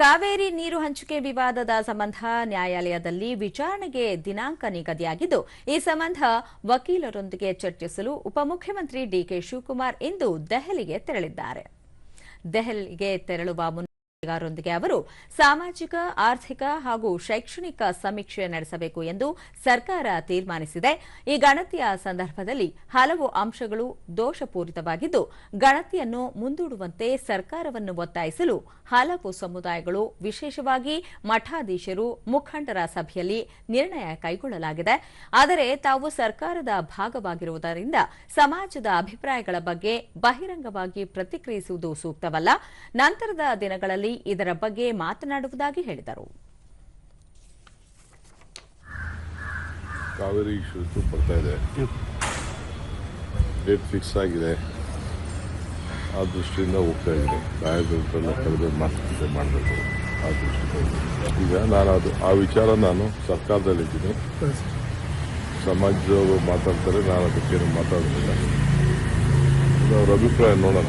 ಕಾವೇರಿ ನೀರು ಹಂಚಿಕೆ ವಿವಾದದ ಸಂಬಂಧ ನ್ಯಾಯಾಲಯದಲ್ಲಿ ವಿಚಾರಣೆಗೆ ದಿನಾಂಕ ನಿಗದಿಯಾಗಿದ್ದು, ಈ ಸಂಬಂಧ ವಕೀಲರೊಂದಿಗೆ ಚರ್ಚಿಸಲು ಉಪಮುಖ್ಯಮಂತ್ರಿ ಡಿಕೆ ಶಿವಕುಮಾರ್ ಇಂದು ದೆಹಲಿಗೆ ತೆರಳಿದ್ದಾರೆ. ದೆಹಲಿಗೆ ತೆರಳುವ ವಕೀಲರೊಂದಿಗೆ ಅವರು ಸಾಮಾಜಿಕ, ಆರ್ಥಿಕ ಹಾಗೂ ಶೈಕ್ಷಣಿಕ ಸಮೀಕ್ಷೆ ನಡೆಸಬೇಕು ಎಂದು ಸರ್ಕಾರ ತೀರ್ಮಾನಿಸಿದೆ. ಈ ಗಣತಿಯ ಸಂದರ್ಭದಲ್ಲಿ ಹಲವು ಅಂಶಗಳು ದೋಷಪೂರಿತವಾಗಿದ್ದು, ಗಣತಿಯನ್ನು ಮುಂದೂಡುವಂತೆ ಸರ್ಕಾರವನ್ನು ಒತ್ತಾಯಿಸಲು ಹಲವು ಸಮುದಾಯಗಳು ವಿಶೇಷವಾಗಿ ಮಠಾಧೀಶರು, ಮುಖಂಡರ ಸಭೆಯಲ್ಲಿ ನಿರ್ಣಯ ಕೈಗೊಳ್ಳಲಾಗಿದೆ. ಆದರೆ ತಾವು ಸರ್ಕಾರದ ಭಾಗವಾಗಿರುವುದರಿಂದ ಸಮಾಜದ ಅಭಿಪ್ರಾಯಗಳ ಬಗ್ಗೆ ಬಹಿರಂಗವಾಗಿ ಪ್ರತಿಕ್ರಿಯಿಸುವುದು ಸೂಕ್ತವಲ್ಲ. ನಂತರದ ದಿನಗಳಲ್ಲಿ ಇದರ ಬಗ್ಗೆ ಮಾತನಾಡುವುದಾಗಿ ಹೇಳಿದರು. ಕಾವೇರಿ ಇಶ್ಯೂಸ್ ಬರ್ತಾ ಇದೆ. ಡೇಟ್ ಫಿಕ್ಸ್ ಆಗಿದೆ. ಆ ದೃಷ್ಟಿಯಿಂದ ಹೋಗ್ತಾ ಇದ್ದೀನಿ. ಗಾಯಗಳನ್ನೆಲ್ಲ ಕರೆದು ಮಾತುಕತೆ ಮಾಡಬೇಕು ಆ ಈಗ ನಾನು ಅದು, ಆ ವಿಚಾರ ನಾನು ಸರ್ಕಾರದಲ್ಲಿದ್ದೀನಿ. ಸಮಾಜದವರು ಮಾತಾಡ್ತಾರೆ, ನಾನು ಅದಕ್ಕೇನು ಮಾತಾಡೋದಿಲ್ಲ. ಅವ್ರ ಅಭಿಪ್ರಾಯ ನೋಡೋಣ.